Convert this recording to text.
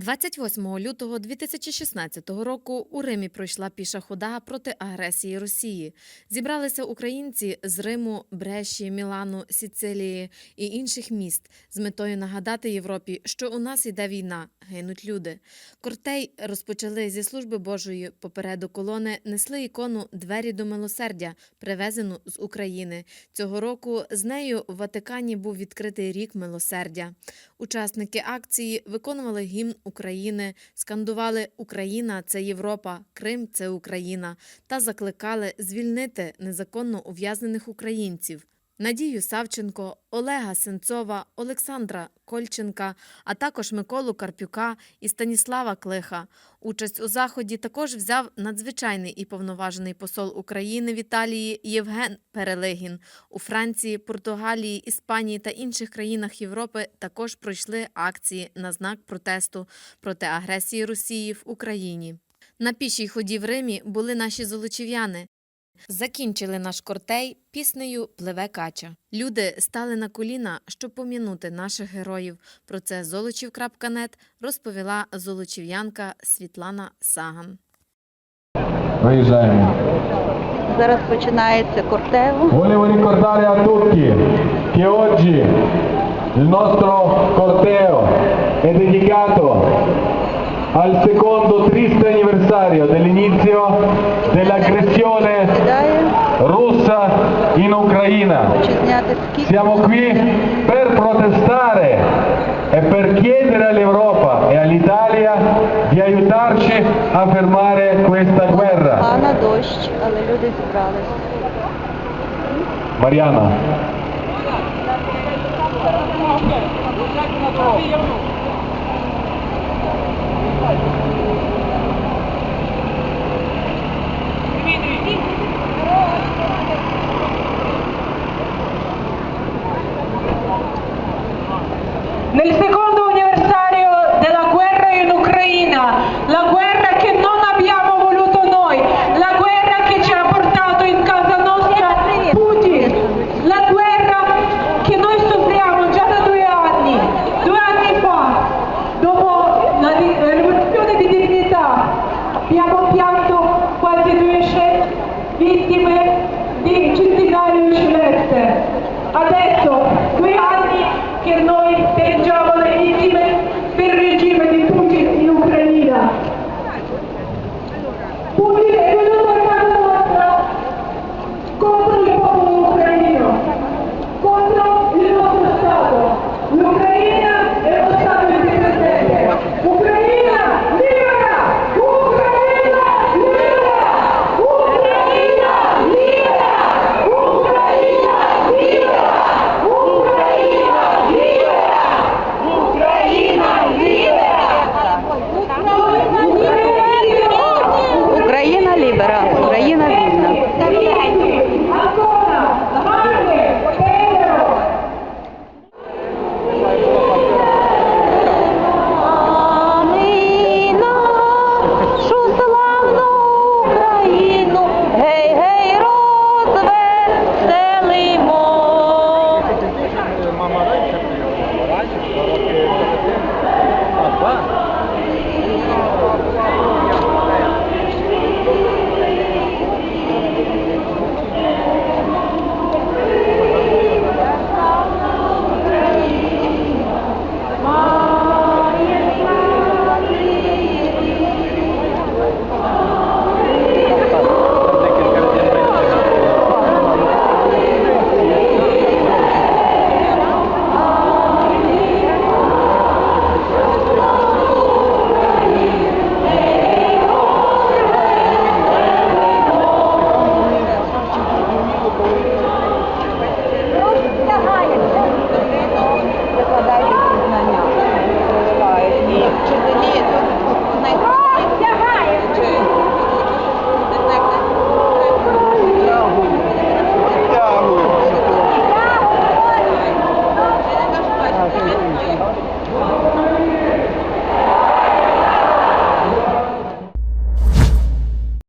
28 лютого 2016 року у Римі пройшла піша хода проти агресії Росії. Зібралися українці з Риму, Бреші, Мілану, Сіцилії і інших міст з метою нагадати Європі, що у нас йде війна, гинуть люди. Кортей розпочали зі служби Божої. Попереду колони несли ікону Двері до милосердя, привезену з України. Цього року з нею в Ватикані був відкритий рік милосердя. Учасники акції виконували гімн України, скандували Україна це Європа, Крим це Україна та закликали звільнити незаконно ув'язнених українців. Надію Савченко, Олега Сенцова, Олександра Кольченка, а також Миколу Карпюка і Станіслава Клиха. Участь у заході також взяв надзвичайний і повноважений посол України в Італії Євген Перелигін. У Франції, Португалії, Іспанії та інших країнах Європи також пройшли акції на знак протесту проти агресії Росії в Україні. На пішій ході в Римі були наші золочів'яни. Закінчили наш кортей піснею Пливе кача. Люди стали на коліна, щоб пом'янути наших героїв. Про це золочів.нет розповіла золочів'янка Світлана Саган. Виїжджаємо. Зараз починається. Volevo ricordare a tutti che oggi il nostro corteo è dedicato al secondo triste anniversario dell'inizio dell'aggressione russa in Ucraina. Siamo qui per protestare e per chiedere all'Europa e all'Italia di aiutarci a fermare questa guerra. Mariana. Vittime di centinaia di uccise. Adesso, due anni che noi piangiamo